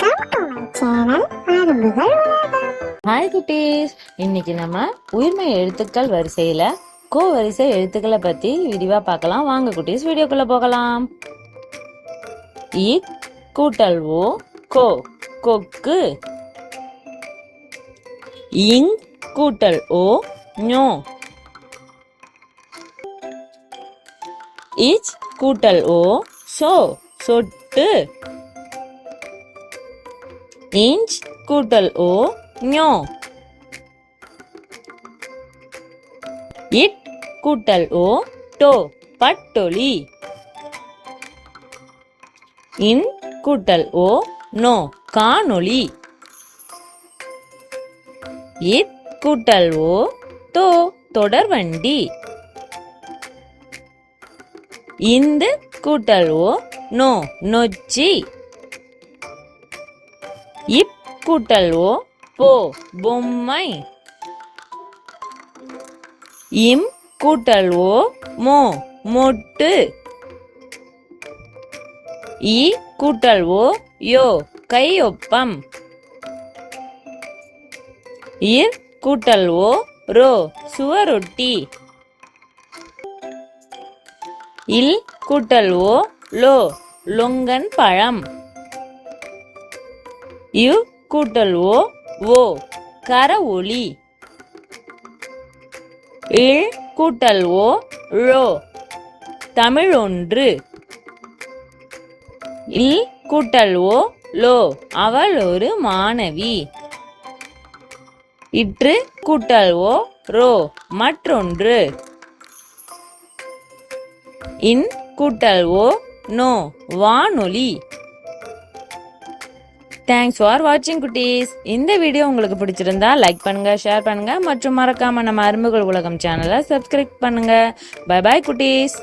Welcome to my channel அரும்புகள் உலகம். Hi குட்டீஸ். இன்னைக்கு நம்ம உயிர்மை எழுத்துக்கள் வரிசையில கோ வரிசை எழுத்துக்களை பத்தி விரிவா பார்க்கலாம். வாங்க குட்டீஸ் வீடியோக்குள்ள போகலாம். இ கூட்டல் ஓ கோ கொக்கு. இங் கூட்டல் ஓ ஞோ. இச் கூட்டல் ஓ சோ சொட்டு. இஞ்ச் கூட்டல் ஓ ஞோ. இட் கூட்டல் ஓ டோ பட்டொலி. இன் கூட்டல் ஓ நோ காணொளி. இத் கூட்டல் ஓ தோ தொடர்வண்டி இந்த கூட்டல் ஓ நோ நொச்சி. இப் கூட்டல் ஓ போ பொம்மை. இம் கூட்டல் ஓ மோ மொட்டு. இ கூட்டல் ஓ யோ கையொப்பம். இர் கூட்டல் ஓ ரோ சுவரொட்டி. இல் கூட்டல் ஓ லோ லொங்கன் பழம். யு கூட்டல் ஓ ஓ கர ஒளி. இழ் கூட்டல் ஓ ழோ தமிழ் ஒன்று. இல் கூட்டல் ஓ லோ அவள் ஒரு மாணவி. இற்று கூட்டல் ஓ ரோ மற்றொன்று. இன் கூட்டல் ஓ நோ வானொலி. தேங்க்ஸ் ஃபார் வாட்சிங் குட்டீஸ். இந்த வீடியோ உங்களுக்கு பிடிச்சிருந்தா லைக் பண்ணுங்க ஷேர் பண்ணுங்க மற்றும் மறக்காம நம்ம அரும்புகள் உலகம் சேனலை சப்ஸ்கிரைப் பண்ணுங்க. பை பாய் குட்டீஸ்.